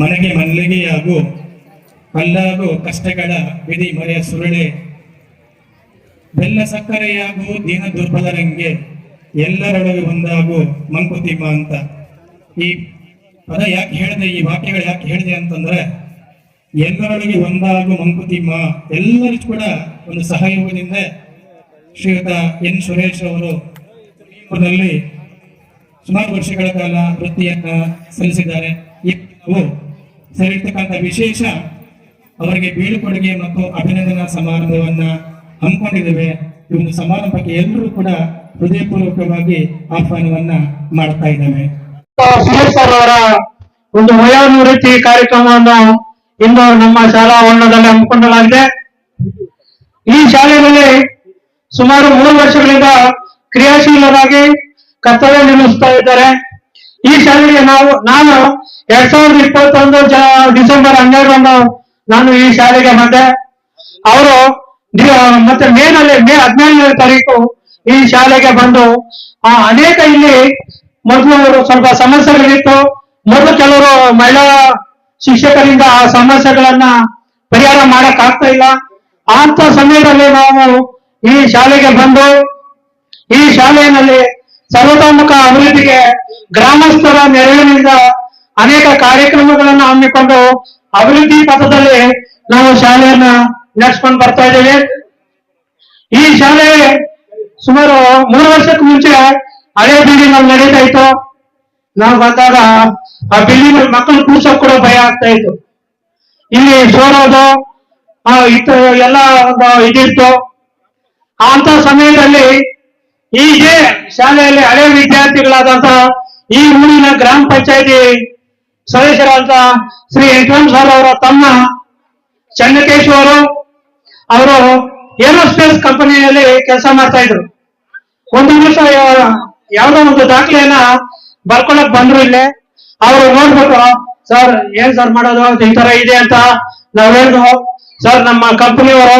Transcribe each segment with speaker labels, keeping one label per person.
Speaker 1: ಮನೆಗೆ ಮಲ್ಲಿಗೆಯಾಗು ಕಲ್ಲಾಗು ಕಷ್ಟಗಳ ವಿಧಿ ಮರೆಯ ಸುರುಳೆ, ಬೆಲ್ಲ ಸಕ್ಕರೆಯಾಗು ದೀನ ದುರ್ಬಲರಂಗೆ ಎಲ್ಲರೊಳಗೆ ಒಂದಾಗು ಮಂಕುತಿಮ್ಮ ಅಂತ. ಈ ಪದ ಯಾಕೆ ಹೇಳಿದೆ, ಈ ವಾಕ್ಯಗಳು ಯಾಕೆ ಹೇಳಿದೆ ಅಂತಂದ್ರೆ ಎಲ್ಲರೊಳಗೆ ಒಂದಾಗು ಮಂಕುತಿಮ್ಮ, ಎಲ್ಲರೂ ಕೂಡ ಒಂದು ಸಹಯೋಗದಿಂದ ಶ್ರೀಯುತ ಎನ್ ಸುರೇಶ್ ಅವರು ಸುಮಾರು ವರ್ಷಗಳ ಕಾಲ ವೃತ್ತಿಯನ್ನ ಸಲ್ಲಿಸಿದ್ದಾರೆ. ಸೇರಿರ್ತಕ್ಕಂಥ ವಿಶೇಷ ಅವರಿಗೆ ಬೀಳ್ಕೊಡುಗೆ ಮತ್ತು ಅಭಿನಂದನಾ ಸಮಾರಂಭವನ್ನ ಹಮ್ಮಿಕೊಂಡಿದ್ದೇವೆ. ಈ ಒಂದು ಸಮಾರಂಭಕ್ಕೆ ಎಲ್ಲರೂ ಕೂಡ ಹೃದಯಪೂರ್ವಕವಾಗಿ ಆಹ್ವಾನವನ್ನ ಮಾಡ್ತಾ ಇದ್ದೇವೆ.
Speaker 2: ಅವರ ಒಂದು ವಯೋನಿವೃತ್ತಿ ಕಾರ್ಯಕ್ರಮವನ್ನು ಇಂದು ನಮ್ಮ ಶಾಲಾ ವರ್ಣದಲ್ಲಿ ಹಮ್ಮಿಕೊಂಡಲಾಗಿದೆ ಈ ಶಾಲೆಯಲ್ಲಿ ಸುಮಾರು ಮೂರು ವರ್ಷಗಳಿಂದ ಕ್ರಿಯಾಶೀಲರಾಗಿ ಕರ್ತವ್ಯ ನಿರ್ವಹಿಸ್ತಾ ಇದ್ದಾರೆ. ಈ ಶಾಲೆಗೆ ನಾವು ನಾನು ಎರಡ್ ಸಾವಿರದ ಇಪ್ಪತ್ತೊಂದು ಡಿಸೆಂಬರ್ ಹನ್ನೆರಡರಂದು ನಾನು ಈ ಶಾಲೆಗೆ ಬಂದೆ. ಅವರು ಮತ್ತೆ ಮೇ ನಲ್ಲಿ ಮೇ ಹದಿನೈದನೇ ತಾರೀಕು ಈ ಶಾಲೆಗೆ ಬಂದು ಆ, ಅನೇಕ ಇಲ್ಲಿ ಮೊದಲು ಅವರು ಸ್ವಲ್ಪ ಸಮಸ್ಯೆಗಳಿತ್ತು. ಮೊದಲು ಕೆಲವರು ಮಹಿಳಾ ಶಿಕ್ಷಕರಿಂದ ಆ ಸಮಸ್ಯೆಗಳನ್ನ ಪರಿಹಾರ ಮಾಡಕ್ ಆಗ್ತಾ ಇಲ್ಲ. ಅಂತ ಸಮಯದಲ್ಲಿ ನಾವು ಈ ಶಾಲೆಗೆ ಬಂದು ಈ ಶಾಲೆಯಲ್ಲಿ ಸರ್ವತೋಮುಖ ಅಭಿವೃದ್ಧಿಗೆ ಗ್ರಾಮಸ್ಥರ ನೆರವಿನಿಂದ ಅನೇಕ ಕಾರ್ಯಕ್ರಮಗಳನ್ನು ಹಮ್ಮಿಕೊಂಡು ಅಭಿವೃದ್ಧಿ ಪಥದಲ್ಲಿ ನಾವು ಶಾಲೆಯನ್ನ ನಡೆಸ್ಕೊಂಡು ಬರ್ತಾ ಇದ್ದೇವೆ. ಈ ಶಾಲೆ ಸುಮಾರು ಮೂರು ವರ್ಷಕ್ಕೆ ಮುಂಚೆ ಹಳೆ ಬಿಲ್ಡಿಂಗ್ ಅಲ್ಲಿ ನಡೀತಾ ಇತ್ತು. ನಾವು ಬಂದಾಗ ಆ ಬಿಲ್ಡಿಂಗ್ ಮಕ್ಕಳು ಕೂರ್ಸೋಕ್ ಕೂಡ ಭಯ ಆಗ್ತಾ ಇತ್ತು. ಇಲ್ಲಿ ಸೋರೋದು ಇತ್ತು ಎಲ್ಲ ಒಂದು ಇದಿತ್ತು. ಅಂತ ಸಮಯದಲ್ಲಿ ಈಗೆ ಶಾಲೆಯಲ್ಲಿ ಹಳೆ ವಿದ್ಯಾರ್ಥಿಗಳಾದಂತ ಈ ಊರಿನ ಗ್ರಾಮ ಪಂಚಾಯತಿ ಸದಸ್ಯರಾದ ಶ್ರೀ ವೆಂಕಟರಾಮ್ ಸರ್ ಅವರ ತಮ್ಮ ಚನ್ನಕೇಶ್ವರು ಅವರು ಏರೋಸ್ಪೇಸ್ ಕಂಪನಿಯಲ್ಲಿ ಕೆಲಸ ಮಾಡ್ತಾ ಇದ್ರು. ಒಂದು ವರ್ಷ ಯಾವ್ದೋ ಒಂದು ದಾಖಲೆಯನ್ನ ಬರ್ಕೊಳಕ್ ಬಂದ್ರು ಇಲ್ಲೇ. ಅವರು ನೋಡ್ಬಿಟ್ಟು ಸರ್, ಏನ್ ಸರ್ ಮಾಡೋದು? ಈ ತರ ಇದೆ ಅಂತ ನಾವ್ ಹೇಳಿದ್ರು ಸರ್, ನಮ್ಮ ಕಂಪನಿಯವರು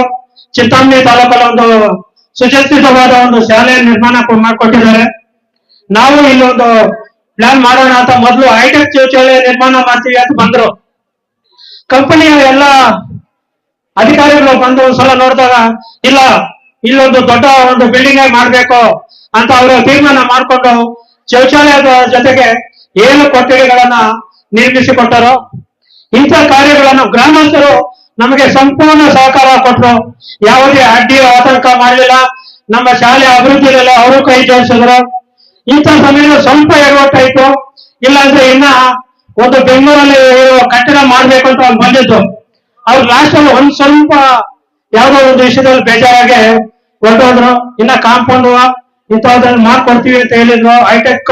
Speaker 2: ಚಿಂತಾಮಣಿ ತಾಲೂಕಲ್ಲಿ ಒಂದು ಸುಶಸ್ತಿತವಾದ ಒಂದು ಶಾಲೆ ನಿರ್ಮಾಣ ಮಾಡ್ಕೊಟ್ಟಿದ್ದಾರೆ. ನಾವು ಇಲ್ಲೊಂದು ಪ್ಲಾನ್ ಮಾಡೋಣ ಅಂತ ಮೊದಲು ಹೈಟೆಕ್ ಶೌಚಾಲಯ ನಿರ್ಮಾಣ ಮಾಡ್ತೀವಿ ಅಂತ ಬಂದ್ರು. ಕಂಪನಿಯ ಎಲ್ಲ ಅಧಿಕಾರಿಗಳು ಬಂದು ಒಂದ್ಸಲ ನೋಡಿದಾಗ, ಇಲ್ಲ, ಇಲ್ಲೊಂದು ದೊಡ್ಡ ಒಂದು ಬಿಲ್ಡಿಂಗ್ ಆಗಿ ಮಾಡ್ಬೇಕು ಅಂತ ಅವರು ತೀರ್ಮಾನ ಮಾಡಿಕೊಂಡು ಶೌಚಾಲಯದ ಜೊತೆಗೆ ಏಳು ಕೊಠಡಿಗಳನ್ನ ನಿರ್ಮಿಸಿಕೊಟ್ಟರು. ಇಂಥ ಕಾರ್ಯಗಳನ್ನು ಗ್ರಾಮಸ್ಥರು ನಮಗೆ ಸಂಪೂರ್ಣ ಸಹಕಾರ ಕೊಟ್ಟರು ಯಾವುದೇ ಅಡ್ಡಿ ಆತಂಕ ಮಾಡಲಿಲ್ಲ. ನಮ್ಮ ಶಾಲೆ ಅಭಿವೃದ್ಧಿಯಲ್ಲಿ ಅವರು ಕೈ ಜೋಡಿಸಿದ್ರು. ಇಂಥ ಸಮಯ ಸ್ವಲ್ಪ ಎಡವಟ್ಟಾಯ್ತು. ಇಲ್ಲಾಂದ್ರೆ ಇನ್ನ ಒಂದು ಬೆಂಗಳೂರಲ್ಲಿ ಕಟ್ಟಡ ಮಾಡ್ಬೇಕು ಅಂತ ಅವ್ರು ಬಂದಿದ್ದು. ಅವ್ರು ಲಾಸ್ಟ್ ಅಲ್ಲಿ ಒಂದ್ ಸ್ವಲ್ಪ ಯಾವ್ದೋ ಒಂದು ವಿಷಯದಲ್ಲಿ ಬೇಜಾರಾಗೆ ಹೊರಟೋದ್ರು. ಇನ್ನ ಕಾಂಪೌಂಡ್ ಇಂಥದ್ರಲ್ಲಿ ಮಾಡ್ಕೊಡ್ತೀವಿ ಅಂತ ಹೇಳಿದ್ರು. ಹೈಟೆಕ್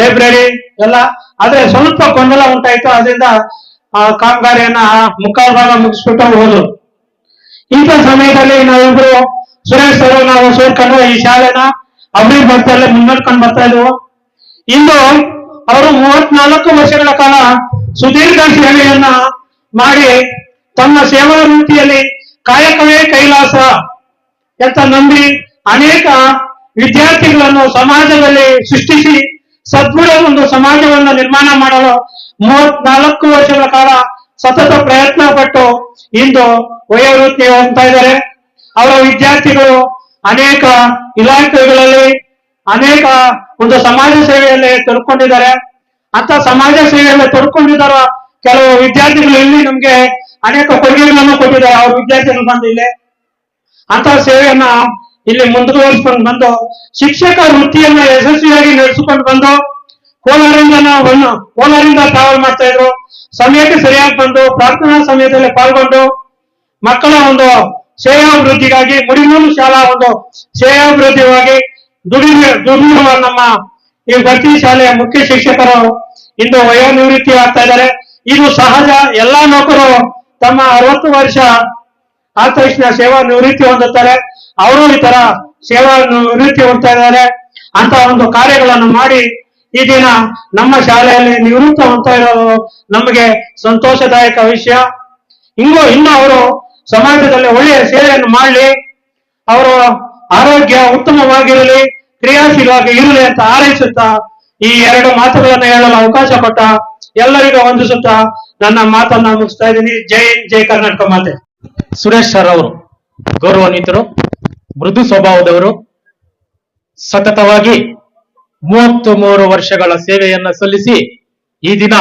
Speaker 2: ಲೈಬ್ರರಿ ಎಲ್ಲ. ಆದ್ರೆ ಸ್ವಲ್ಪ ಗೊಂದಲ ಉಂಟಾಯ್ತು. ಅದರಿಂದ ಆ ಕಾಮಗಾರಿಯನ್ನ ಮುಕ್ಕಾಲು ಭಾಗ ಮುಗಿಸ್ಬಿಟ್ಟು ಹೋದ್ರು. ಇಂಥ ಸಮಯದಲ್ಲಿ ನಾವಿಬ್ರು ಸುರೇಶ್ ಅವರು ನಾವು ಸೇರ್ಕೊಂಡು ಈ ಶಾಲೆನ ಅಭಿವೃದ್ಧಿ ಇಲ್ಲ ಮುನ್ನಡ್ಕೊಂಡು ಬರ್ತಾ ಇದ್ವು. ಇಂದು ಅವರು ಮೂವತ್ನಾಲ್ಕು ವರ್ಷಗಳ ಕಾಲ ಸುದೀರ್ಘ ಸೇವೆಯನ್ನ ಮಾಡಿ ತಮ್ಮ ಸೇವಾ ವೃತ್ತಿಯಲ್ಲಿ ಕಾಯಕವೇ ಕೈಲಾಸ ಅಂತ ನಂಬಿ ಅನೇಕ ವಿದ್ಯಾರ್ಥಿಗಳನ್ನು ಸಮಾಜದಲ್ಲಿ ಸೃಷ್ಟಿಸಿ ಸದ್ಗುಣ ಒಂದು ಸಮಾಜವನ್ನು ನಿರ್ಮಾಣ ಮಾಡಲು ಮೂವತ್ನಾಲ್ಕು ವರ್ಷಗಳ ಕಾಲ ಸತತ ಪ್ರಯತ್ನ ಪಟ್ಟು ಇಂದು ವಯೋವೃತ್ತಿ ಹೋಗ್ತಾ ಇದ್ದಾರೆ. ಅವರ ವಿದ್ಯಾರ್ಥಿಗಳು ಅನೇಕ ಇಲಾಖೆಗಳಲ್ಲಿ, ಅನೇಕ ಒಂದು ಸಮಾಜ ಸೇವೆಯಲ್ಲಿ ತೊಡ್ಕೊಂಡಿದ್ದಾರೆ ಅಂತ ಸಮಾಜ ಸೇವೆಯಲ್ಲಿ ತೊಡ್ಕೊಂಡಿದ್ದಾರೋ ಕೆಲವು ವಿದ್ಯಾರ್ಥಿಗಳು ಇಲ್ಲಿ ನಮ್ಗೆ ಅನೇಕ ಕೊಡುಗೆಗಳನ್ನು ಕೊಟ್ಟಿದ್ದಾರೆ. ಅವ್ರ ವಿದ್ಯಾರ್ಥಿಗಳು ಬಂದು ಇಲ್ಲಿ ಅಂತ ಸೇವೆಯನ್ನ ಇಲ್ಲಿ ಮುಂದುವರಿಸಿಕೊಂಡು ಬಂದು, ಶಿಕ್ಷಕ ವೃತ್ತಿಯನ್ನ ಯಶಸ್ವಿಯಾಗಿ ನಡೆಸಿಕೊಂಡು ಬಂದು ಕೋಲಾರಿಂದ ನಾವು ಕೋಲಾರಿಂದ ಟ್ರಾವೆಲ್ ಮಾಡ್ತಾ ಇದ್ರು. ಸಮಯಕ್ಕೆ ಸರಿಯಾಗಿ ಬಂದು, ಪ್ರಾರ್ಥನಾ ಸಮಯದಲ್ಲಿ ಪಾಲ್ಗೊಂಡು, ಮಕ್ಕಳ ಒಂದು ಶ್ರೇಯಾಭಿವೃದ್ಧಿಗಾಗಿ ಮುಡಿಮೂಲು ಶಾಲಾ ಒಂದು ಶ್ರೇಯಾಭಿವೃದ್ಧಿಗಾಗಿ ದುಡಿಮೆ ದುಡಿಯುವ ನಮ್ಮ ಈ ಭರ್ತಿ ಶಾಲೆಯ ಮುಖ್ಯ ಶಿಕ್ಷಕರು ಇಂದು ವಯೋನಿವೃತ್ತಿ ಆಗ್ತಾ ಇದ್ದಾರೆ. ಇದು ಸಹಜ. ಎಲ್ಲಾ ನೌಕರು ತಮ್ಮ ಅರವತ್ತು ವರ್ಷ ಆದ ಸೇವಾ ನಿವೃತ್ತಿ ಹೊಂದುತ್ತಾರೆ. ಅವರು ಈ ತರ ಸೇವಾ ನಿವೃತ್ತಿ ಹೊಂದ್ತಾ ಇದ್ದಾರೆ. ಅಂತ ಒಂದು ಕಾರ್ಯಗಳನ್ನು ಮಾಡಿ ಈ ದಿನ ನಮ್ಮ ಶಾಲೆಯಲ್ಲಿ ನಿವೃತ್ತ ಹೊಂದ್ತಾ ಇರೋದು ನಮಗೆ ಸಂತೋಷದಾಯಕ ವಿಷಯ. ಇಂಗೋ ಇನ್ನು ಅವರು ಸಮಾಜದಲ್ಲಿ ಒಳ್ಳೆಯ ಸೇವೆಯನ್ನು ಮಾಡಲಿ. ಅವರ ಆರೋಗ್ಯ ಉತ್ತಮವಾಗಿರಲಿ, ಕ್ರಿಯಾಶೀಲವಾಗಿ ಇರಲಿ ಅಂತ ಹಾರೈಸುತ್ತಾ ಈ ಎರಡು ಮಾತುಗಳನ್ನು ಹೇಳಲು ಅವಕಾಶ ಕೊಟ್ಟ ಎಲ್ಲರಿಗೂ ವಂದಿಸುತ್ತಾ ನನ್ನ ಮಾತನ್ನ ಮುಗಿಸ್ತಾ ಇದ್ದೀನಿ. ಜೈ ಜೈ ಕರ್ನಾಟಕ ಮಾತೆ.
Speaker 3: ಸುರೇಶ್ ಸರ್ ಅವರು ಗೌರವನೀತರು ಮೃದು ಸ್ವಭಾವದವರು, ಸತತವಾಗಿ ಮೂವತ್ತು ಮೂರು ವರ್ಷಗಳ ಸೇವೆಯನ್ನ ಸಲ್ಲಿಸಿ ಈ ದಿನ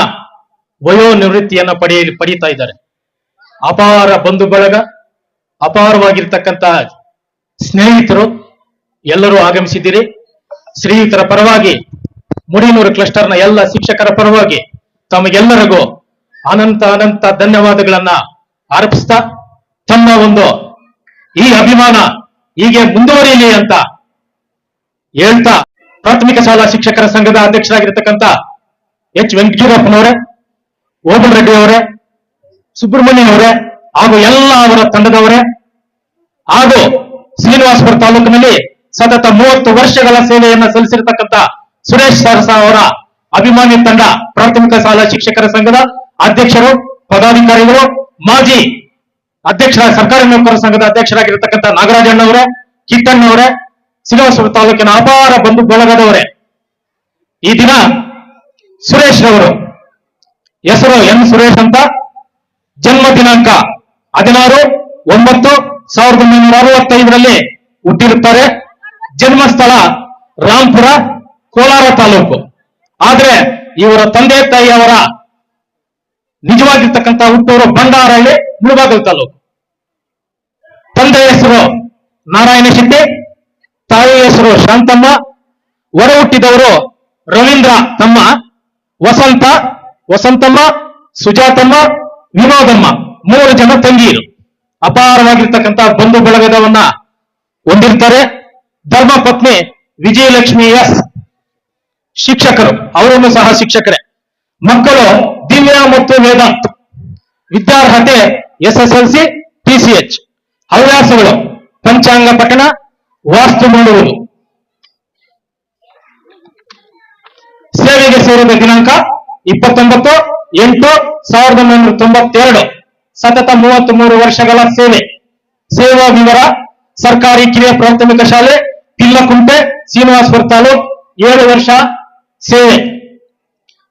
Speaker 3: ವಯೋನಿವೃತ್ತಿಯನ್ನ ಪಡೆಯ ಪಡೀತಾ ಇದ್ದಾರೆ. ಅಪಾರ ಬಂಧು ಬಳಗ ಅಪಾರವಾಗಿರ್ತಕ್ಕಂತ ಸ್ನೇಹಿತರು ಎಲ್ಲರೂ ಆಗಮಿಸಿದ್ದೀರಿ. ಶ್ರೀಯುತರ ಪರವಾಗಿ, ಮುಡಿನೂರು ಕ್ಲಸ್ಟರ್ನ ಎಲ್ಲ ಶಿಕ್ಷಕರ ಪರವಾಗಿ ತಮಗೆಲ್ಲರಿಗೂ ಅನಂತ ಅನಂತ ಧನ್ಯವಾದಗಳನ್ನ ಅರ್ಪಿಸ್ತಾ, ತಮ್ಮ ಒಂದು ಈ ಅಭಿಮಾನ ಹೀಗೆ ಮುಂದುವರಿಯಲಿ ಅಂತ ಹೇಳ್ತಾ, ಪ್ರಾಥಮಿಕ ಶಾಲಾ ಶಿಕ್ಷಕರ ಸಂಘದ ಅಧ್ಯಕ್ಷರಾಗಿರ್ತಕ್ಕಂಥ ಎಚ್ ವೆಂಕಟೀರಪ್ಪನವರೇ ಓಬನ್ ರೆಡ್ಡಿ ಅವರೇ ಸುಬ್ರಹ್ಮಣ್ಯ ಅವರೇ ಹಾಗೂ ಎಲ್ಲ ಅವರ ತಂಡದವರೇ ಹಾಗೂ ಶ್ರೀನಿವಾಸಪುರ ತಾಲೂಕಿನಲ್ಲಿ ಸತತ ಮೂವತ್ತು ವರ್ಷಗಳ ಸೇವೆಯನ್ನು ಸಲ್ಲಿಸಿರ್ತಕ್ಕಂಥ ಸುರೇಶ್ ಸರಸ ಅವರ ಅಭಿಮಾನಿ ತಂಡ ಪ್ರಾಥಮಿಕ ಶಾಲಾ ಶಿಕ್ಷಕರ ಸಂಘದ ಅಧ್ಯಕ್ಷರು, ಪದಾಧಿಕಾರಿಗಳು, ಮಾಜಿ ಅಧ್ಯಕ್ಷರ ಸರ್ಕಾರಿ ನೌಕರರ ಸಂಘದ ಅಧ್ಯಕ್ಷರಾಗಿರ್ತಕ್ಕಂಥ ನಾಗರಾಜಣ್ಣವರೇ ಕಿಟ್ಟಣ್ಣವರೇ ಶ್ರೀನಿವಾಸಪುರ ತಾಲೂಕಿನ ಅಪಾರ ಬಂಧು ಬಳಗದವರೇ. ಈ ದಿನ ಸುರೇಶ್ ರವರು, ಹೆಸರು ಎನ್ ಸುರೇಶ್ ಅಂತ ಜನ್ಮ ದಿನಾಂಕ ಹದಿನಾರು, ಒಂಬತ್ತು, ಸಾವಿರದ ಒಂಬೈನೂರ ಅರವತ್ತೈದರಲ್ಲಿ ಹುಟ್ಟಿರುತ್ತಾರೆ. ಜನ್ಮಸ್ಥಳ ರಾಂಪುರ, ಕೋಲಾರ ತಾಲೂಕು. ಆದ್ರೆ ಇವರ ತಂದೆ, ತಾಯಿಯವರ ನಿಜವಾಗಿರ್ತಕ್ಕಂಥ ಹುಟ್ಟೂರು ಬಂಡಾರಹಳ್ಳಿ ಮುಳಬಾಗಲ್ ತಾಲೂಕು. ತಂದೆ ಹೆಸರು ನಾರಾಯಣ ಶೆಟ್ಟಿ, ತಾಯಿ ಹೆಸರು ಶಾಂತಮ್ಮ, ಹೊರ ಹುಟ್ಟಿದವರು ರವೀಂದ್ರ ತಮ್ಮ, ವಸಂತ, ವಸಂತಮ್ಮ, ಸುಜಾತಮ್ಮ ವಿನೋದಮ್ಮ ಮೂರು ಜನ ತಂಗಿಯರು. ಅಪಾರವಾಗಿರ್ತಕ್ಕಂಥ ಬಂಧು ಬಳಗದವನ್ನ ಹೊಂದಿರ್ತಾರೆ. ಧರ್ಮ ಪತ್ನಿ ವಿಜಯಲಕ್ಷ್ಮಿ ಎಸ್ ಶಿಕ್ಷಕರು, ಅವರನ್ನು ಸಹ ಶಿಕ್ಷಕರೇ. ಮಕ್ಕಳು ದಿವ್ಯಾ ಮತ್ತು ವೇದಾಂತ್. ವಿದ್ಯಾರ್ಹತೆ ಸಿ ಟಿಸಿಎಚ್ ಹವ್ಯಾಸಗಳು, ಪಂಚಾಂಗ ಪಠಣ, ವಾಸ್ತು ಮಾಡುವುದು. ಸೇವೆಗೆ ಸೇರಿದ ದಿನಾಂಕ ಇಪ್ಪತ್ತೊಂಬತ್ತು. ಎಂಟು ಸಾವಿರದ ಒಂಬೈನೂರ ತೊಂಬತ್ತೆರಡು. ಸತತ ಮೂವತ್ತ್ ಮೂರು ವರ್ಷಗಳ ಸೇವೆ. ಸೇವಾ ವಿವರ, ಸರ್ಕಾರಿ ಕಿರಿಯ ಪ್ರಾಥಮಿಕ ಶಾಲೆ, ಪಿಲ್ಲಕುಂಟೆ ಶ್ರೀನಿವಾಸಪುರ ತಾಲೂಕ್, ಏಳು ವರ್ಷ ಸೇವೆ.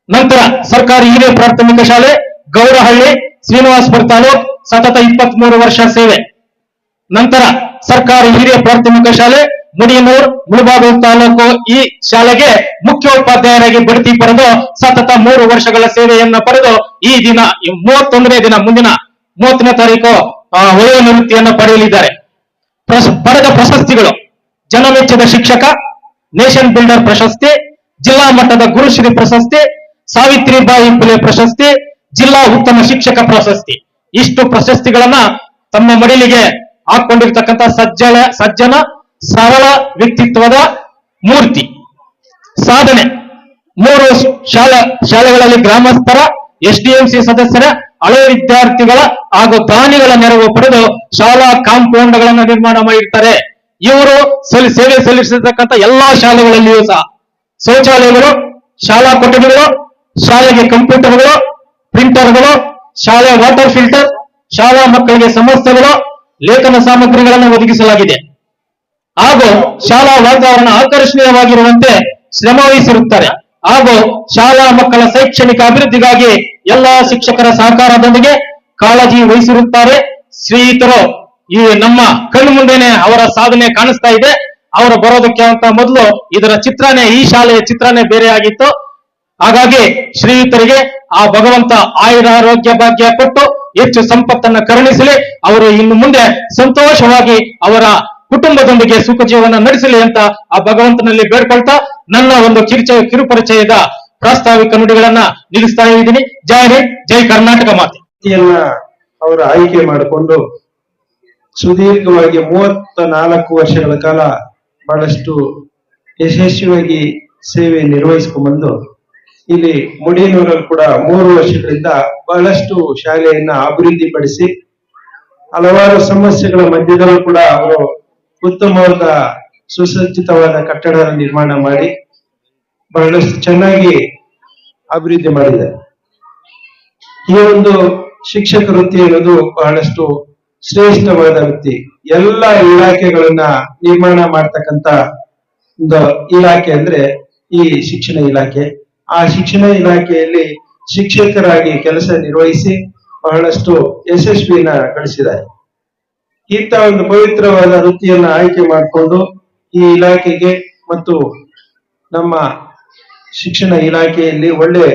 Speaker 3: ನಂತರ ಸರ್ಕಾರಿ ಹಿರಿಯ ಪ್ರಾಥಮಿಕ ಶಾಲೆ, ಗೌರಹಳ್ಳಿ ಶ್ರೀನಿವಾಸಪುರ ತಾಲೂಕ್, ಸತತ ಇಪ್ಪತ್ತ್ ವರ್ಷ ಸೇವೆ. ನಂತರ ಸರ್ಕಾರಿ ಹಿರಿಯ ಪ್ರಾಥಮಿಕ ಶಾಲೆ ಮುಡಿಯನೂರ್ ಮುಳಬಾಗಿಲು ತಾಲೂಕು ಈ ಶಾಲೆಗೆ ಮುಖ್ಯೋಪಾಧ್ಯಾಯರಾಗಿ ಬಡ್ತಿ ಪಡೆದು ಸತತ ಮೂರು ವರ್ಷಗಳ ಸೇವೆಯನ್ನ ಪಡೆದು ಈ ದಿನ ಮೂವತ್ತೊಂದನೇ ದಿನ ಮುಂದಿನ ಮೂವತ್ತನೇ ತಾರೀಕು ವಯೋನಿವೃತ್ತಿಯನ್ನು ಪಡೆಯಲಿದ್ದಾರೆ. ಪಡೆದ ಪ್ರಶಸ್ತಿಗಳು, ಜನಮೆಚ್ಚಿದ ಶಿಕ್ಷಕ, ನೇಷನ್ ಬಿಲ್ಡರ್ ಪ್ರಶಸ್ತಿ, ಜಿಲ್ಲಾ ಮಟ್ಟದ ಗುರುಶ್ರೀ ಪ್ರಶಸ್ತಿ ಸಾವಿತ್ರಿಬಾಯಿ ಪುಲೆ ಪ್ರಶಸ್ತಿ, ಜಿಲ್ಲಾ ಉತ್ತಮ ಶಿಕ್ಷಕ ಪ್ರಶಸ್ತಿ. ಇಷ್ಟು ಪ್ರಶಸ್ತಿಗಳನ್ನ ತಮ್ಮ ಮಡಿಲಿಗೆ ಹಾಕೊಂಡಿರ್ತಕ್ಕಂಥ ಸಜ್ಜನ ಸಜ್ಜನ ಸರಳ ವ್ಯಕ್ತಿತ್ವದ ಮೂರ್ತಿ. ಸಾಧನೆ. ಮೂರು ಶಾಲಾ, ಶಾಲೆಗಳಲ್ಲಿ ಗ್ರಾಮಸ್ಥರ, ಎಸ್ಡಿಎಂಸಿ ಸದಸ್ಯರ, ಹಳೆ ವಿದ್ಯಾರ್ಥಿಗಳ ಹಾಗೂ ದಾನಿಗಳ ನೆರವು ಪಡೆದು ಶಾಲಾ ಕಾಂಪೌಂಡ್ಗಳನ್ನು ನಿರ್ಮಾಣ ಮಾಡಿರ್ತಾರೆ. ಇವರು ಸಲ್ಲಿ ಸೇವೆ ಸಲ್ಲಿಸಿರ್ತಕ್ಕಂಥ ಎಲ್ಲಾ ಶಾಲೆಗಳಲ್ಲಿಯೂ ಸಹ ಶೌಚಾಲಯಗಳು, ಶಾಲಾ ಕೊಠಡಿಗಳು, ಶಾಲೆಗೆ ಕಂಪ್ಯೂಟರ್ಗಳು, ಪ್ರಿಂಟರ್ಗಳು ಶಾಲೆಯ ವಾಟರ್ ಫಿಲ್ಟರ್, ಶಾಲಾ ಮಕ್ಕಳಿಗೆ ಸಮಸ್ಯೆಗಳು, ಲೇಖನ ಸಾಮಗ್ರಿಗಳನ್ನು ಒದಗಿಸಲಾಗಿದೆ. ಹಾಗೂ ಶಾಲಾ ವಾತಾವರಣ ಆಕರ್ಷಣೀಯವಾಗಿರುವಂತೆ ಶ್ರಮ ವಹಿಸಿರುತ್ತಾರೆ. ಹಾಗೂ ಶಾಲಾ ಮಕ್ಕಳ ಶೈಕ್ಷಣಿಕ ಅಭಿವೃದ್ಧಿಗಾಗಿ ಎಲ್ಲಾ ಶಿಕ್ಷಕರ ಸಹಕಾರದೊಂದಿಗೆ ಕಾಳಜಿ ವಹಿಸಿರುತ್ತಾರೆ. ಸ್ನೇಹಿತರು, ಈ ನಮ್ಮ ಕಣ್ಣು ಮುಂದೆನೆ ಅವರ ಸಾಧನೆ ಕಾಣಿಸ್ತಾ ಇದೆ. ಅವರು ಬರೋದಕ್ಕೆ ಅಂತ ಮೊದಲು ಇದರ ಚಿತ್ರನೇ, ಈ ಶಾಲೆಯ ಚಿತ್ರನೇ ಬೇರೆ ಆಗಿತ್ತು. ಹಾಗಾಗಿ ಶ್ರೀಯುತರಿಗೆ ಆ ಭಗವಂತ ಆಯುರ ಆರೋಗ್ಯ ಭಾಗ್ಯ ಕೊಟ್ಟು ಹೆಚ್ಚು ಸಂಪತ್ತನ್ನ ಕರುಣಿಸಲಿ. ಅವರು ಇನ್ನು ಮುಂದೆ ಸಂತೋಷವಾಗಿ ಅವರ ಕುಟುಂಬದೊಂದಿಗೆ ಸುಖ ಜೀವನ ನಡೆಸಲಿ ಅಂತ ಆ ಭಗವಂತನಲ್ಲಿ ಬೇಡ್ಕೊಳ್ತಾ ನನ್ನ ಒಂದು ಕಿರುಚ ಕಿರುಪರಿಚಯದ ಪ್ರಾಸ್ತಾವಿಕ ನುಡಿಗಳನ್ನ ನಿಲ್ಲಿಸ್ತಾ ಇದ್ದೀನಿ. ಜೈ ಹಿಂದ್, ಜೈ ಕರ್ನಾಟಕ ಮಾತೆ.
Speaker 4: ಅವರು ಆಯ್ಕೆ ಮಾಡಿಕೊಂಡು ಸುದೀರ್ಘವಾಗಿ ಮೂವತ್ತ ನಾಲ್ಕು ವರ್ಷಗಳ ಕಾಲ ಬಹಳಷ್ಟು ಯಶಸ್ವಿಯಾಗಿ ಸೇವೆ ನಿರ್ವಹಿಸಿಕೊಂಡು ಇಲ್ಲಿ ಮುಡಿಯನೂರಲ್ಲಿ ಕೂಡ ಮೂರು ವರ್ಷಗಳಿಂದ ಬಹಳಷ್ಟು ಶಾಲೆಯನ್ನ ಅಭಿವೃದ್ಧಿಪಡಿಸಿ ಹಲವಾರು ಸಮಸ್ಯೆಗಳ ಮಧ್ಯದಲ್ಲೂ ಕೂಡ ಅವರು ಉತ್ತಮವಾದ ಸುಸಜ್ಜಿತವಾದ ಕಟ್ಟಡ ನಿರ್ಮಾಣ ಮಾಡಿ ಬಹಳಷ್ಟು ಚೆನ್ನಾಗಿ ಅಭಿವೃದ್ಧಿ ಮಾಡಿದ್ದಾರೆ ಈ ಒಂದು ಶಿಕ್ಷಕ ವೃತ್ತಿ ಅನ್ನೋದು ಬಹಳಷ್ಟು ಶ್ರೇಷ್ಠವಾದ ವೃತ್ತಿ ಎಲ್ಲ ಇಲಾಖೆಗಳನ್ನ ನಿರ್ಮಾಣ ಮಾಡ್ತಕ್ಕಂತ ಒಂದು ಇಲಾಖೆ ಅಂದ್ರೆ ಈ ಶಿಕ್ಷಣ ಇಲಾಖೆ. ಆ ಶಿಕ್ಷಣ ಇಲಾಖೆಯಲ್ಲಿ ಶಿಕ್ಷಕರಾಗಿ ಕೆಲಸ ನಿರ್ವಹಿಸಿ ಬಹಳಷ್ಟು ಯಶಸ್ವಿನ ಗಳಿಸಿದ್ದಾರೆ. ಇಂಥ ಒಂದು ಪವಿತ್ರವಾದ ವೃತ್ತಿಯನ್ನ ಆಯ್ಕೆ ಮಾಡಿಕೊಂಡು ಈ ಇಲಾಖೆಗೆ ಮತ್ತು ನಮ್ಮ ಶಿಕ್ಷಣ ಇಲಾಖೆಯಲ್ಲಿ ಒಳ್ಳೆ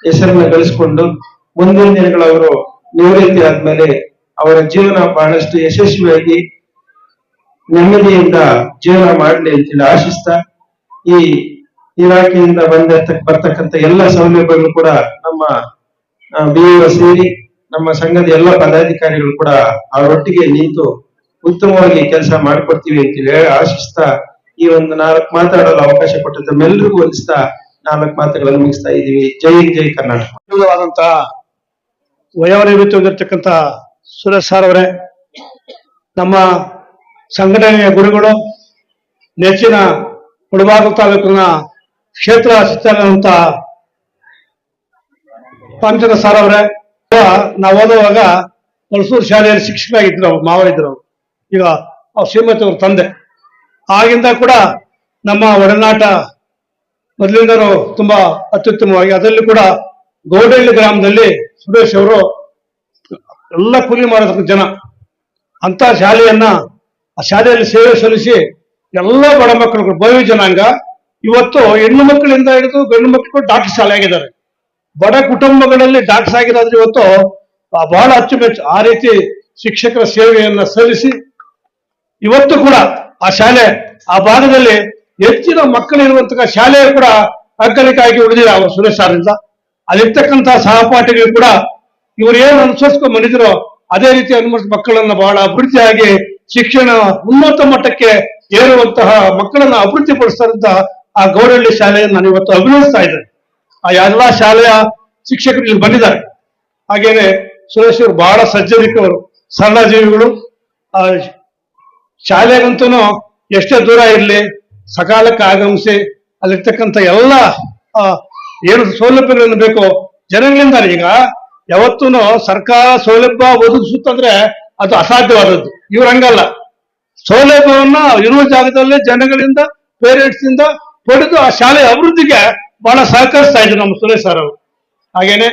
Speaker 4: ಹೆಸರನ್ನ ಗಳಿಸಿಕೊಂಡು ಮುಂದಿನ ದಿನಗಳು ಅವರು ನಿವೃತ್ತಿ ಆದ್ಮೇಲೆ ಅವರ ಜೀವನ ಬಹಳಷ್ಟು ಯಶಸ್ವಿಯಾಗಿ ನೆಮ್ಮದಿಯಿಂದ ಜೀವನ ಮಾಡಲಿ ಅಂತೇಳಿ ಆಶಿಸ್ತಾ ಈ ಇಲಾಖೆಯಿಂದ ಬಂದ ಬರ್ತಕ್ಕಂಥ ಎಲ್ಲ ಸೌಲಭ್ಯಗಳು ಕೂಡ ನಮ್ಮ ಬಿಇಒ ಸೇರಿ ನಮ್ಮ ಸಂಘದ ಎಲ್ಲ ಪದಾಧಿಕಾರಿಗಳು ಕೂಡ ಅವರೊಟ್ಟಿಗೆ ನಿಂತು ಉತ್ತಮವಾಗಿ ಕೆಲಸ ಮಾಡಿಕೊಡ್ತೀವಿ ಅಂತ ಹೇಳಿ ಆಶಿಸ್ತಾ ಈ ಒಂದು ನಾಲ್ಕು ಮಾತಾಡಲು ಅವಕಾಶ ಕೊಟ್ಟ ತಮ್ಮೆಲ್ಲರಿಗೂ ವಂದಿಸ್ತಾ ನಾಲ್ಕು ಮಾತುಗಳನ್ನು ಮುಗಿಸ್ತಾ ಇದ್ದೀವಿ. ಜೈ ಜೈ ಕರ್ನಾಟಕ.
Speaker 5: ಹೊಂದಿರತಕ್ಕಂತ ಸುರೇಶ್ ಸರ್ ಅವರೇ, ನಮ್ಮ ಸಂಘಟನೆಯ ಗುರುಗಳು, ನೆಚ್ಚಿನ ಮುಳಬಾಗಿಲು ತಾಲೂಕಿನ ಕ್ಷೇತ್ರ ಶಿಕ್ಷಕರಂತ ಪಂಚದ ಸರ್ ಅವರೇ ನಾವು ಓದುವಾಗ ಮೈಸೂರು ಶಾಲೆಯಲ್ಲಿ ಶಿಕ್ಷಕರಾಗಿದ್ರು ಅವ್ರು ಮಾವ ಇದ್ರು ಅವ್ರು. ಈಗ ಅವ್ರ ಶ್ರೀಮತಿ ಅವ್ರ ತಂದೆ. ಆಗಿಂದ ಕೂಡ ನಮ್ಮ ಒಡನಾಟ ಮೊದಲಿಂದನೂ ತುಂಬಾ ಅತ್ಯುತ್ತಮವಾಗಿ, ಅದರಲ್ಲಿ ಕೂಡ ಗೌಡಹಳ್ಳಿ ಗ್ರಾಮದಲ್ಲಿ ಸುರೇಶ್ ಅವರು ಎಲ್ಲ ಕೂಲಿ ಮಾಡಿದ ಜನ. ಅಂತ ಶಾಲೆಯನ್ನ, ಆ ಶಾಲೆಯಲ್ಲಿ ಸೇವೆ ಸಲ್ಲಿಸಿ ಎಲ್ಲ ಬಡ ಮಕ್ಕಳು ಬಯೋ ಜನಾಂಗ ಇವತ್ತು ಹೆಣ್ಣು ಮಕ್ಕಳಿಂದ ಹಿಡಿದು ಗಂಡು ಮಕ್ಕಳು ಡಾಕ್ಟರ್ ಶಾಲೆ ಆಗಿದ್ದಾರೆ. ಬಡ ಕುಟುಂಬಗಳಲ್ಲಿ ಡಾಕ್ಟರ್ ಆಗಿರೋದ್ರೆ ಇವತ್ತು ಬಹಳ ಅಚ್ಚುಮೆಚ್ಚು ಆ ರೀತಿ ಶಿಕ್ಷಕರ ಸೇವೆಯನ್ನ ಸಲ್ಲಿಸಿ, ಇವತ್ತು ಕೂಡ ಆ ಶಾಲೆ, ಆ ಭಾಗದಲ್ಲಿ ಹೆಚ್ಚಿನ ಮಕ್ಕಳಿರುವಂತಹ ಶಾಲೆ ಕೂಡ ಅಗ್ಗಲಿಕಾಗಿ ಉಳಿದಿದೆ ಅವರು ಸುರೇಶ್ ಸಾರಿಂದ. ಅಲ್ಲಿರ್ತಕ್ಕಂತಹ ಸಹಪಾಠಿಗಳು ಕೂಡ ಇವರು ಏನು ಅನುಸರಿಸ್ಕೊಂಡು ಬಂದಿದ್ರು ಅದೇ ರೀತಿ ಅನುಮತಿ ಮಕ್ಕಳನ್ನ ಬಹಳ ಅಭಿವೃದ್ಧಿಯಾಗಿ ಶಿಕ್ಷಣ ಉನ್ನತ ಮಟ್ಟಕ್ಕೆ ಏರುವಂತಹ ಮಕ್ಕಳನ್ನ ಅಭಿವೃದ್ಧಿ ಪಡಿಸ್ತಾರಂತ ಆ ಗೌಡಹಳ್ಳಿ ಶಾಲೆಯನ್ನು ನಾನು ಇವತ್ತು ಅಭಿನಂದಿಸ್ತಾ ಇದ್ದೇನೆ. ಆ ಎಲ್ಲಾ ಶಾಲೆಯ ಶಿಕ್ಷಕರು ಇಲ್ಲಿ ಬಂದಿದ್ದಾರೆ. ಹಾಗೇನೆ ಸುರೇಶ್ ಅವರು ಬಹಳ ಸಜ್ಜನಿಕವರು ಸರಳ ಜೀವಿಗಳು. ಆ ಶಾಲೆಗಂತೂ ಎಷ್ಟೇ ದೂರ ಇರಲಿ, ಸಕಾಲಕ್ಕೆ ಆಗಮಿಸಿ ಅಲ್ಲಿರ್ತಕ್ಕಂಥ ಎಲ್ಲ ಏನು ಸೌಲಭ್ಯಗಳನ್ನು ಬೇಕೋ ಜನಗಳಿಂದ ಈಗ ಯಾವತ್ತೂ ಸರ್ಕಾರ ಸೌಲಭ್ಯ ಒದಗಿಸುತ್ತಂದ್ರೆ ಅದು ಅಸಾಧ್ಯವಾದದ್ದು. ಇವ್ರ ಹಂಗಲ್ಲ. ಸೌಲಭ್ಯವನ್ನ ಇರುವ ಜಾಗದಲ್ಲೇ ಜನಗಳಿಂದ ಪೇರೆಂಟ್ಸ್ ಇಂದ ಪಡೆದು ಆ ಶಾಲೆಯ ಅಭಿವೃದ್ಧಿಗೆ ಬಹಳ ಸಹಕರಿಸ್ತಾ ಇದ್ರು ನಮ್ಮ ಸುರೇಶ್ ಸರ್ ಅವರು. ಹಾಗೇನೆ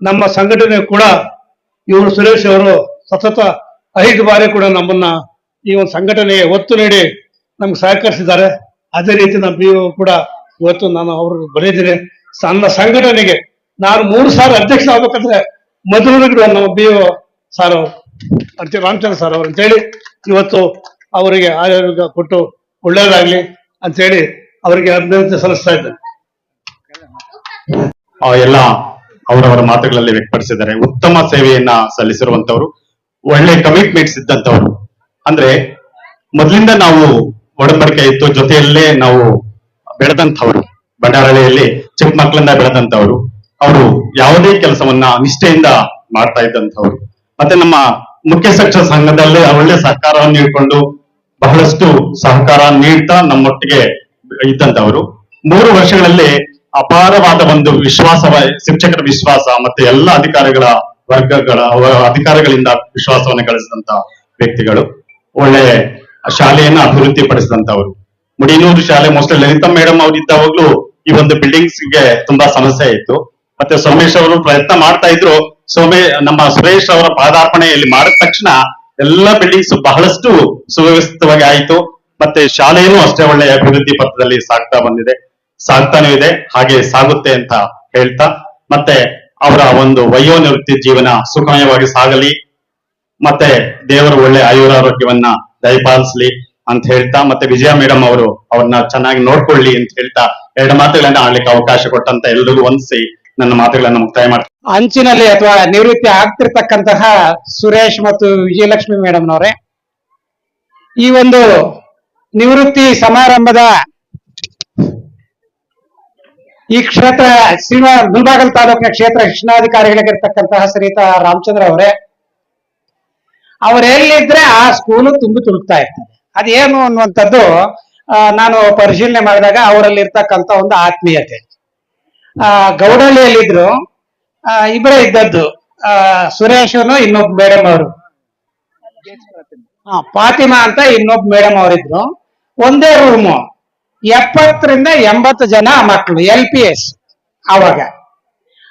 Speaker 5: ನಮ್ಮ ಸಂಘಟನೆ ಕೂಡ ಇವರು ಸುರೇಶ್ ಅವರು ಸತತ ಐದು ಬಾರಿ ಕೂಡ ನಮ್ಮನ್ನ ಈ ಒಂದು ಸಂಘಟನೆಗೆ ಒತ್ತು ನೀಡಿ ನಮ್ಗೆ ಸಹಕರಿಸಿದ್ದಾರೆ. ಅದೇ ರೀತಿ ನಮ್ಮ ಬಿ ಕೂಡ ಇವತ್ತು ನಾನು ಅವ್ರಿಗೆ ಬರೆದಿದ್ದೀನಿ ನನ್ನ ಸಂಘಟನೆಗೆ ನಾನು ಮೂರು ಸಾರಿ ಅಧ್ಯಕ್ಷ ಆಗ್ಬೇಕಂದ್ರೆ ಮೊದಲು ನಮ್ಮ ಬಿ ಸಾರ್ ಅವರು. ಅಂತ ರಾಮಚಂದ್ರ ಸರ್ ಅವರು ಅಂತೇಳಿ ಇವತ್ತು ಅವರಿಗೆ ಆರೋಗ್ಯ ಕೊಟ್ಟು ಒಳ್ಳೇದಾಗ್ಲಿ ಅಂತೇಳಿ ಅವರಿಗೆ ಅಭಿನಂದನೆ ಸಲ್ಲಿಸ್ತಾ ಇದ್ದೇನೆ.
Speaker 6: ಎಲ್ಲ ಅವರವರ ಮಾತುಗಳಲ್ಲಿ ವ್ಯಕ್ತಪಡಿಸಿದ್ದಾರೆ. ಉತ್ತಮ ಸೇವೆಯನ್ನ ಸಲ್ಲಿಸಿರುವಂತವರು ಒಳ್ಳೆ ಕಮಿಟ್ಮೆಂಟ್ಸ್ ಇದ್ದಂತವರು ಅಂದ್ರೆ ಮೊದಲಿಂದ ನಾವು ಒಡಂಬಡಿಕೆ ಇತ್ತು, ಜೊತೆಯಲ್ಲೇ ನಾವು ಬೆಳೆದಂಥವ್ರು. ಬಂಡಾರಳ್ಳಿಯಲ್ಲಿ ಚಿಕ್ಕ ಮಕ್ಕಳಿಂದ ಬೆಳೆದಂತವ್ರು ಅವರು ಯಾವುದೇ ಕೆಲಸವನ್ನ ನಿಷ್ಠೆಯಿಂದ ಮಾಡ್ತಾ ಇದ್ದಂಥವ್ರು. ಮತ್ತೆ ನಮ್ಮ ಮುಖ್ಯ ಶಿಕ್ಷಣ ಸಂಘದಲ್ಲಿ ಒಳ್ಳೆ ಸಹಕಾರವನ್ನು ನೀಡಿಕೊಂಡು ಬಹಳಷ್ಟು ಸಹಕಾರ ನೀಡ್ತಾ ನಮ್ಮೊಟ್ಟಿಗೆ ಇದ್ದಂತವರು ಮೂರು ವರ್ಷಗಳಲ್ಲಿ ಅಪಾರವಾದ ಒಂದು ವಿಶ್ವಾಸ, ಶಿಕ್ಷಕರ ವಿಶ್ವಾಸ ಮತ್ತೆ ಎಲ್ಲ ಅಧಿಕಾರಿಗಳ ವರ್ಗಗಳ ಅಧಿಕಾರಿಗಳಿಂದ ವಿಶ್ವಾಸವನ್ನು ಗಳಿಸಿದಂತ ವ್ಯಕ್ತಿಗಳು, ಒಳ್ಳೆ ಶಾಲೆಯನ್ನ ಅಭಿವೃದ್ಧಿ ಪಡಿಸಿದಂತವರು ಮುಡಿನೂರು ಶಾಲೆ ಮೋಸ್ಟ್ಲಿ ಲಲಿತಾ ಮೇಡಮ್ ಅವರು ಇದ್ದಾವಾಗ್ಲೂ ಈ ಒಂದು ಬಿಲ್ಡಿಂಗ್ಸ್ಗೆ ತುಂಬಾ ಸಮಸ್ಯೆ ಇತ್ತು. ಮತ್ತೆ ಸೋಮೇಶ್ ಅವರು ಪ್ರಯತ್ನ ಮಾಡ್ತಾ ಇದ್ರು. ಸೋಮೇ, ನಮ್ಮ ಸುರೇಶ್ ಅವರ ಪಾದಾರ್ಪಣೆಯಲ್ಲಿ ಮಾಡಿದ ತಕ್ಷಣ ಎಲ್ಲ ಬಿಲ್ಡಿಂಗ್ಸ್ ಬಹಳಷ್ಟು ಸುವ್ಯವಸ್ಥಿತವಾಗಿ ಆಯಿತು. ಮತ್ತೆ ಶಾಲೆಯನ್ನು ಅಷ್ಟೇ ಒಳ್ಳೆ ಅಭಿವೃದ್ಧಿ ಪಥದಲ್ಲಿ ಸಾಗ್ತಾ ಬಂದಿದೆ. ಸಾಗ್ತಾನೂ ಇದೆ, ಹಾಗೆ ಸಾಗುತ್ತೆ ಅಂತ ಹೇಳ್ತಾ, ಮತ್ತೆ ಅವರ ಒಂದು ವಯೋನಿವೃತ್ತಿ ಜೀವನ ಸುಖಮಯವಾಗಿ ಸಾಗಲಿ, ಮತ್ತೆ ದೇವರು ಒಳ್ಳೆ ಆಯುರಾರೋಗ್ಯವನ್ನ ದಯಪಾಲಿಸ್ಲಿ ಅಂತ ಹೇಳ್ತಾ, ಮತ್ತೆ ವಿಜಯ ಮೇಡಮ್ ಅವರು ಅವ್ರನ್ನ ಚೆನ್ನಾಗಿ ನೋಡ್ಕೊಳ್ಳಿ ಅಂತ ಹೇಳ್ತಾ, ಎರಡು ಮಾತುಗಳನ್ನ ಆಡ್ಲಿಕ್ಕೆ ಅವಕಾಶ ಕೊಟ್ಟಂತ ಎಲ್ರಿಗೂ ವಂದಿಸಿ ನನ್ನ ಮಾತುಗಳನ್ನ ಮುಕ್ತಾಯ ಮಾಡ್ತೀನಿ.
Speaker 7: ಅಂಚಿನಲ್ಲಿ ಅಥವಾ ನಿವೃತ್ತಿ ಆಗ್ತಿರ್ತಕ್ಕಂತಹ ಸುರೇಶ್ ಮತ್ತು ವಿಜಯಲಕ್ಷ್ಮಿ ಮೇಡಮ್ನವರೇ ಈ ಒಂದು ನಿವೃತ್ತಿ ಸಮಾರಂಭದ ಈ ಕ್ಷೇತ್ರ ಶ್ರೀನಿವಾ ಗುಲ್ಬಾಗಲ್ ತಾಲೂಕಿನ ಕ್ಷೇತ್ರ ಶಿಕ್ಷಣಾಧಿಕಾರಿಗಳಿಗಿರ್ತಕ್ಕಂತಹ ಶ್ರೀತ ರಾಮಚಂದ್ರ ಅವರೇ ಅವರೆಲ್ಲಿದ್ರೆ ಆ ಸ್ಕೂಲು ತುಂಬಿ ತುಳುಕ್ತಾ ಇರ್ತದೆ ಅದೇನು ಅನ್ನುವಂಥದ್ದು ನಾನು ಪರಿಶೀಲನೆ ಮಾಡಿದಾಗ ಅವರಲ್ಲಿ ಇರ್ತಕ್ಕಂಥ ಒಂದು ಆತ್ಮೀಯತೆ. ಆ ಗೌಡಳ್ಳಿಯಲ್ಲಿದ್ರು ಆ, ಇಬ್ಬರೇ ಇದ್ದದ್ದು ಆ ಸುರೇಶನು ಇನ್ನೊಬ್ಬ ಮೇಡಮ್ ಅವರು. ಹಾ ಫಾತಿಮಾ ಅಂತ ಇನ್ನೊಬ್ಬ ಮೇಡಮ್ ಅವರಿದ್ರು. ಒಂದೇ ರೂಮು ಎಪ್ಪತ್ತರಿಂದ ಎಂಬತ್ತು ಜನ ಮಕ್ಕಳು ಎಲ್ ಪಿ ಎಸ್ ಅವಾಗ.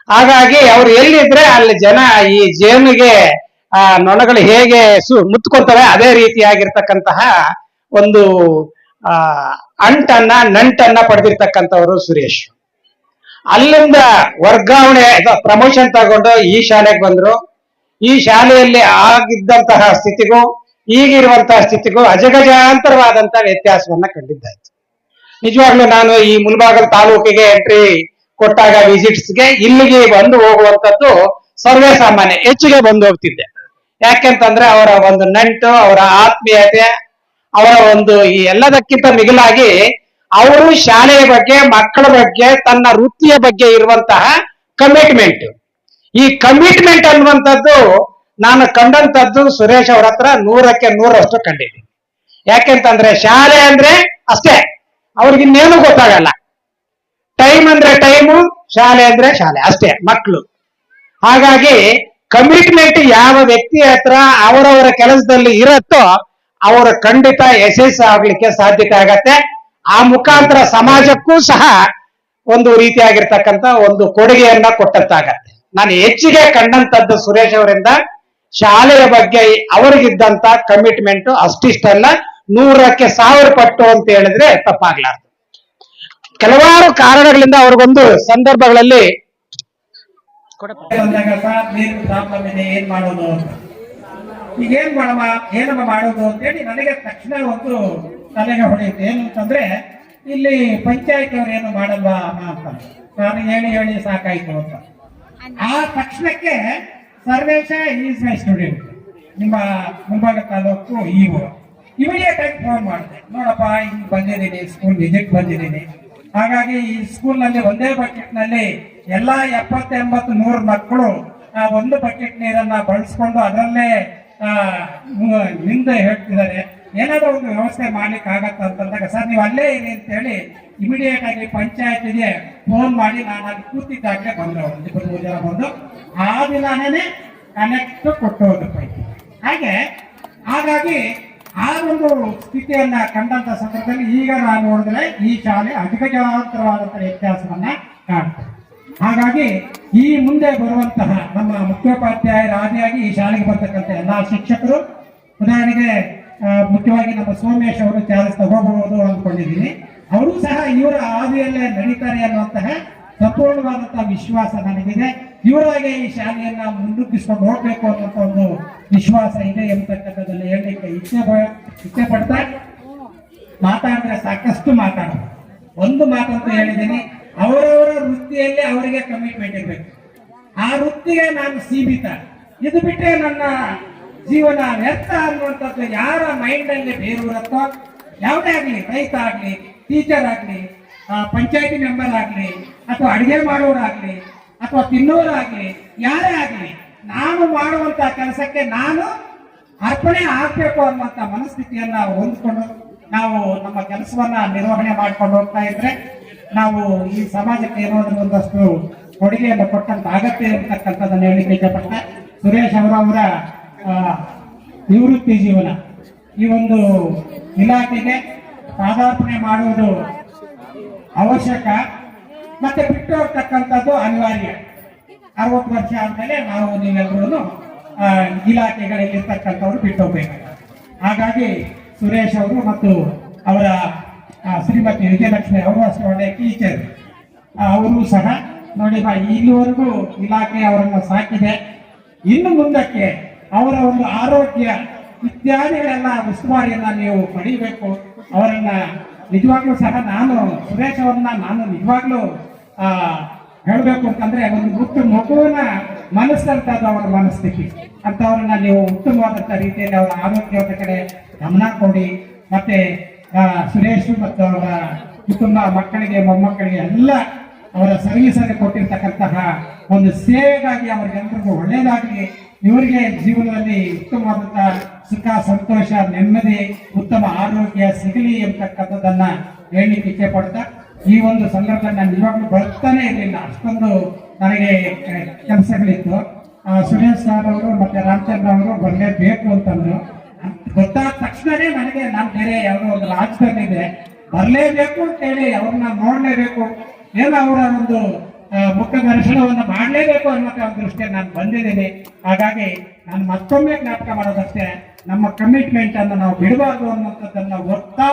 Speaker 7: ಹಾಗಾಗಿ ಅವ್ರು ಎಲ್ಲಿದ್ರೆ ಅಲ್ಲಿ ಜನ ಈ ಜೇನಿಗೆ, ಆ, ನೊಣಗಳು ಹೇಗೆ ಸು, ಮುತ್ಕೊಳ್ತವೆ ಅದೇ ರೀತಿಯಾಗಿರ್ತಕ್ಕಂತಹ ಒಂದು, ಆ, ಅಂಟನ್ನ, ನಂಟನ್ನ ಪಡೆದಿರ್ತಕ್ಕಂಥವ್ರು ಸುರೇಶ್. ಅಲ್ಲಿಂದ ವರ್ಗಾವಣೆ ಪ್ರಮೋಷನ್ ತಗೊಂಡು ಈ ಶಾಲೆಗೆ ಬಂದ್ರು. ಈ ಶಾಲೆಯಲ್ಲಿ ಆಗಿದ್ದಂತಹ ಸ್ಥಿತಿಗೂ, ಈಗಿರುವಂತಹ ಸ್ಥಿತಿಗೂ ಅಜಗಜಾಂತರವಾದಂತಹ ವ್ಯತ್ಯಾಸವನ್ನ ಕಂಡಿದ್ದಾಯ್ತು. ನಿಜವಾಗ್ಲೂ ನಾನು ಈ ಮುಲ್ಬಾಗಲ್ ತಾಲೂಕಿಗೆ ಎಂಟ್ರಿ ಕೊಟ್ಟಾಗ ವಿಸಿಟ್ಸ್ಗೆ ಇಲ್ಲಿಗೆ ಬಂದು ಹೋಗುವಂತದ್ದು ಸರ್ವೇ ಸಾಮಾನ್ಯ, ಹೆಚ್ಚಿಗೆ ಬಂದು ಹೋಗ್ತಿದ್ದೆ. ಯಾಕೆಂತಂದ್ರೆ ಅವರ ಒಂದು ನಂಟು, ಅವರ ಆತ್ಮೀಯತೆ, ಅವರ ಒಂದು ಈ ಎಲ್ಲದಕ್ಕಿಂತ ಮಿಗಿಲಾಗಿ ಅವರು ಶಾಲೆಯ ಬಗ್ಗೆ, ಮಕ್ಕಳ ಬಗ್ಗೆ, ತನ್ನ ವೃತ್ತಿಯ ಬಗ್ಗೆ ಇರುವಂತಹ ಕಮಿಟ್ಮೆಂಟ್ ಈ ಕಮಿಟ್ಮೆಂಟ್ ಅನ್ನುವಂಥದ್ದು ನಾನು ಕಂಡಂತದ್ದು ಸುರೇಶ್ ಅವ್ರ ಹತ್ರ ನೂರಕ್ಕೆ ನೂರಷ್ಟು ಕಂಡಿದ್ದೀನಿ. ಯಾಕೆಂತಂದ್ರೆ ಶಾಲೆ ಅಂದ್ರೆ ಅಷ್ಟೇ. ಅವ್ರಿಗೆ ಇನ್ನೇನು ಗೊತ್ತಾಗಲ್ಲ. ಟೈಮ್ ಅಂದ್ರೆ ಟೈಮು ಶಾಲೆ ಅಂದ್ರೆ ಶಾಲೆ, ಅಷ್ಟೇ ಮಕ್ಕಳು ಹಾಗಾಗಿ ಕಮಿಟ್ಮೆಂಟ್ ಯಾವ ವ್ಯಕ್ತಿ ಹತ್ರ ಅವರವರ ಕೆಲಸದಲ್ಲಿ ಇರುತ್ತೋ ಅವರ ಖಂಡಿತ ಯಶಸ್ಸು ಆಗ್ಲಿಕ್ಕೆ ಸಾಧ್ಯತೆ ಆಗತ್ತೆ. ಆ ಮುಖಾಂತರ ಸಮಾಜಕ್ಕೂ ಸಹ ಒಂದು ರೀತಿಯಾಗಿರ್ತಕ್ಕಂತ ಒಂದು ಕೊಡುಗೆಯನ್ನ ಕೊಟ್ಟಂತಾಗತ್ತೆ. ನಾನು ಹೆಚ್ಚಿಗೆ ಕಂಡಂತದ್ದು ಸುರೇಶ್ ಅವರಿಂದ ಶಾಲೆಯ ಬಗ್ಗೆ ಅವರಿಗಿದ್ದಂತ ಕಮಿಟ್ಮೆಂಟ್ ಅಷ್ಟಿಷ್ಟಲ್ಲ. ನೂರಕ್ಕೆ ಸಾವಿರ ಪಟ್ಟು ಅಂತ ಹೇಳಿದ್ರೆ ತಪ್ಪಾಗ್ಲಾರ್ದು. ಕೆಲವಾರು ಕಾರಣಗಳಿಂದ ಅವ್ರಿಗೊಂದು ಸಂದರ್ಭಗಳಲ್ಲಿ
Speaker 1: ಏನ್ ಮಾಡೋದು ಅಂತ ಈಗ ಏನ್ ಮಾಡಮ್ಮ, ಏನಮ್ಮ ಮಾಡೋದು ಅಂತೇಳಿ ನನಗೆ ತಕ್ಷಣ ಒಂದು ತಲೆಗೆ ಹೊಡೆಯುತ್ತೆ ಏನು ಅಂತಂದ್ರೆ, ಇಲ್ಲಿ ಪಂಚಾಯತ್ ಅವ್ರು ಏನು ಮಾಡಲ್ವಾ ಅಂತ. ನಾನು ಹೇಳಿ ಹೇಳಿ ಸಾಕಾಯ್ತು ಅಂತ. ಆ ತಕ್ಷಣಕ್ಕೆ ಸರ್ವೇಶ ಈಸ್ ಮೈ ಸ್ಟೂಡೆಂಟ್. ನಿಮ್ಮ ಮುಂಭಾಗ ತಾಲೂಕು ಇವು ಇಮಿಡಿಯೇಟ್ ಆಗಿ ಫೋನ್ ಮಾಡಿದೆ. ನೋಡಪ್ಪ ಹಿಂಗ್ ಬಂದಿದ್ದೀನಿ ಸ್ಕೂಲ್ ವಿಸಿಟ್ ಬಂದಿದ್ದೀನಿ. ಹಾಗಾಗಿ ಈ ಸ್ಕೂಲ್ನಲ್ಲಿ ಒಂದೇ ಬಕೆಟ್ನಲ್ಲಿ ಎಲ್ಲಾ ಎಪ್ಪತ್ತು ಎಂಬತ್ತು ನೂರು ಮಕ್ಕಳು ಆ ಒಂದು ಬಕೆಟ್ ನೀರನ್ನ ಬಳಸ್ಕೊಂಡು ಅದರಲ್ಲೇ ಮು- ಹೇಳ್ತಿದ್ದಾರೆ. ಏನಾದ್ರು ಒಂದು ವ್ಯವಸ್ಥೆ ಮಾಡ್ಲಿಕ್ಕೆ ಆಗತ್ತ ಅಂತಂದಾಗ ಸರ್, ನೀವು ಅಲ್ಲೇ ಇರಿ ಅಂತ ಹೇಳಿ ಇಮಿಡಿಯೇಟ್ ಆಗಿ ಪಂಚಾಯತಿಗೆ ಫೋನ್ ಮಾಡಿ ನಾನು ಅಲ್ಲಿ ಕೂತಿದ್ದಾಗಲೇ ಬಂದ್ರು ಒಂದು ಜನ ಬಂದು ಆ ದಿನಾನೇ ಕನೆಕ್ಟ್ ಕೊಟ್ಟು ಪೈಕಿ. ಹಾಗೆ, ಹಾಗಾಗಿ ಆ ಒಂದು ಸ್ಥಿತಿಯನ್ನ ಕಂಡಂತ ಸಂದರ್ಭದಲ್ಲಿ ಈಗ ನಾನು ನೋಡಿದ್ರೆ ಈ ಶಾಲೆ ಅಧಿಕಜಾಂತರವಾದಂತಹ ವ್ಯತ್ಯಾಸವನ್ನ ಕಾಣ್ತದೆ. ಹಾಗಾಗಿ ಈ ಮುಂದೆ ಬರುವಂತಹ ನಮ್ಮ ಮುಖ್ಯೋಪಾಧ್ಯಾಯರ ಆದಿಯಾಗಿ ಈ ಶಾಲೆಗೆ ಬರ್ತಕ್ಕಂಥ ಎಲ್ಲಾ ಶಿಕ್ಷಕರು, ಉದಾಹರಣೆಗೆ ಮುಖ್ಯವಾಗಿ ನಮ್ಮ ಸೋಮೇಶ್ ಅವರು ಚಾಲೆ ತಗೋಬಹುದು ಅಂದ್ಕೊಂಡಿದ್ದೀನಿ. ಅವರು ಸಹ ಇವರ ಹಾದಿಯಲ್ಲೇ ನಡೀತಾರೆ ಅನ್ನುವಂತಹ ಸಂಪೂರ್ಣವಾದಂತಹ ವಿಶ್ವಾಸ ನನಗಿದೆ. ಇವರಾಗೆ ಈ ಶಾಲೆಯನ್ನ ಮುನ್ನುಗ್ಗಿಸ್ಕೊಂಡು ಹೋಗ್ಬೇಕು ಅನ್ನೋ ಒಂದು ವಿಶ್ವಾಸ ಇದೆ ಎಂಬತಕ್ಕಂಥದ್ದನ್ನು ಹೇಳಲಿಕ್ಕೆ ಇಚ್ಛೆ ಇಚ್ಛೆ ಪಡ್ತಾ ಮಾತಾಡಿದ್ರೆ ಸಾಕಷ್ಟು ಮಾತಾಡೋದು. ಒಂದು ಮಾತಂತೂ ಹೇಳಿದ್ದೀನಿ, ಅವರವರ ವೃತ್ತಿಯಲ್ಲಿ ಅವರಿಗೆ ಕಮಿಟ್ಮೆಂಟ್ ಇರಬೇಕು. ಆ ವೃತ್ತಿಗೆ ನಾನು ಸೀಮಿತ. ಇದು ಬಿಟ್ಟರೆ ನನ್ನ ಜೀವನ ವ್ಯರ್ಥ ಅನ್ನುವಂಥದ್ದು ಯಾರ ಮೈಂಡ್ ಅಲ್ಲಿ ಬೇರೂರತ್ತೋ ಯಾವುದೇ ಆಗಲಿ, ರೈತ ಆಗಲಿ ಟೀಚರ್ ಆಗಲಿ ಪಂಚಾಯತಿ ಮೆಂಬರ್ ಆಗಲಿ, ಅಥವಾ ಅಡುಗೆ ಮಾಡೋರಾಗ್ಲಿ ಅಥವಾ ತಿನ್ನೋರಾಗ್ಲಿ, ಯಾರೇ ಆಗ್ಲಿ, ನಾನು ಮಾಡುವಂತ ಕೆಲಸಕ್ಕೆ ನಾನು ಅರ್ಪಣೆ ಆಗ್ಬೇಕು ಅನ್ನುವಂತ ಮನಸ್ಥಿತಿಯನ್ನ ಹೊಂದ್ಕೊಂಡು ನಾವು ನಮ್ಮ ಕೆಲಸವನ್ನ ನಿರ್ವಹಣೆ ಮಾಡ್ಕೊಂಡು ಹೋಗ್ತಾ ಇದ್ರೆ ನಾವು ಈ ಸಮಾಜಕ್ಕೆ ಏನಾದ್ರೂ ಒಂದಷ್ಟು ಕೊಡುಗೆಯನ್ನು ಕೊಟ್ಟಂತ ಅಗತ್ಯ ಇರತಕ್ಕಂಥದ್ದನ್ನು ಹೇಳಿಕೆ ಇಷ್ಟಪಟ್ಟೆ ಸುರೇಶ್ ಅವರವರ ನಿವೃತ್ತಿ ಜೀವನ. ಈ ಒಂದು ಇಲಾಖೆಗೆ ಪಾದಾರ್ಪಣೆ ಮಾಡುವುದು ಅವಶ್ಯಕ. ಮತ್ತೆ ಬಿಟ್ಟು ಹೋಗ್ತಕ್ಕಂಥದ್ದು ಅನಿವಾರ್ಯ. ಅರವತ್ತು ವರ್ಷ ಆದ್ಮೇಲೆ ನಾವು ನೀವೆಲ್ಲರೂ ಇಲಾಖೆಗಳಲ್ಲಿ ಇರ್ತಕ್ಕಂಥವ್ರು ಬಿಟ್ಟು ಹೋಗ್ಬೇಕು ಹಾಗಾಗಿ ಸುರೇಶ್ ಅವರು ಮತ್ತು ಅವರ ಶ್ರೀಮತಿ ವಿಜಯಲಕ್ಷ್ಮಿ ಅವರು ಅಷ್ಟೇ ಒಳ್ಳೆಯ ಟೀಚರ್ ಅವರು ಸಹ ನೋಡಿ ಬಾ ಇಲ್ಲಿವರೆಗೂ ಇಲಾಖೆ ಅವರನ್ನು ಸಾಕಿದೆ. ಇನ್ನು ಮುಂದಕ್ಕೆ ಅವರ ಒಂದು ಆರೋಗ್ಯ ಇತ್ಯಾದಿಗಳೆಲ್ಲ ಉಸ್ತುವಾರಿಯನ್ನ ನೀವು ಪಡಿಬೇಕು. ಅವರನ್ನ ನಿಜವಾಗ್ಲೂ ಸಹ ನಾನು ಸುರೇಶ್ ಅವ್ರನ್ನ ನಾನು ನಿಜವಾಗ್ಲೂ ಹೇಳ್ಬೇಕು ಅಂತಂದ್ರೆ ಒಂದು ಮುತ್ತು ಮಗುವಿನ ಮನಸ್ಸಂತ ಅವರ ಮನಸ್ಥಿತಿ. ಅಂತವ್ರನ್ನ ನೀವು ಉತ್ತಮವಾದಂತ ರೀತಿಯಲ್ಲಿ ಅವರ ಆರೋಗ್ಯದ ಕಡೆ ಗಮನ ಕೊಡಿ. ಮತ್ತೆ ಸುರೇಶ್ ಮತ್ತು ಅವರ ಕುಟುಂಬ, ಮಕ್ಕಳಿಗೆ, ಮೊಮ್ಮಕ್ಕಳಿಗೆ ಎಲ್ಲ ಅವರ ಸರ್ವಿಸ್ ಅಲ್ಲಿ ಕೊಟ್ಟಿರ್ತಕ್ಕಂತಹ ಒಂದು ಸೇವೆಗಾಗಿ ಅವರಿಗೆಲ್ಲರಿಗೂ ಒಳ್ಳೆಯದಾಗಲಿ. ಇವರಿಗೆ ಜೀವನದಲ್ಲಿ ಉತ್ತಮವಾದಂತಹ ಸುಖ, ಸಂತೋಷ, ನೆಮ್ಮದಿ, ಉತ್ತಮ ಆರೋಗ್ಯ ಸಿಗಲಿ ಎಂಬತಕ್ಕಂಥದ್ದನ್ನ ಹೇಳಲಿಕ್ಕೆ ಇಚ್ಛೆ ಪಡ್ತಾ, ಈ ಒಂದು ಸಂದರ್ಭ ನಾನು ನಿಜವಾಗ್ಲೂ ಬರ್ತಾನೆ ಇರಲಿಲ್ಲ. ಅಷ್ಟೊಂದು ನನಗೆ ಕೆಲಸಗಳಿತ್ತು. ಸುರೇಶ್ ಸಾರ್ ಅವರು ಮತ್ತೆ ರಾಮಚಂದ್ರ ಅವರು ಬರಲೇಬೇಕು ಅಂತಂದ್ರು. ಗೊತ್ತಾದ ತಕ್ಷಣನೇ ನನಗೆ ನಾನು ಬೇರೆ ಯಾವುದೋ ಒಂದು ರಾಜ್ಯದಲ್ಲಿದೆ ಬರಲೇಬೇಕು ಅಂತ ಹೇಳಿ ಅವ್ರನ್ನ ನೋಡಲೇಬೇಕು. ಏನೋ ಅವರ ಒಂದು ಮುಖ ದರ್ಶನವನ್ನು ಮಾಡಲೇಬೇಕು ಅನ್ನೋ ದೃಷ್ಟಿಯಲ್ಲಿ ನಾನು ಬಂದಿದ್ದೀನಿ. ಹಾಗಾಗಿ ನಾನು ಮತ್ತೊಮ್ಮೆ ಜ್ಞಾಪಕ ಮಾಡೋದಷ್ಟೇ. ನಮ್ಮ ಕಮಿಟ್ಮೆಂಟ್ ಅನ್ನು ನಾವು ಬಿಡಬಾರ್ದು ಅನ್ನುವಂಥದ್ದನ್ನ ಒತ್ತಾ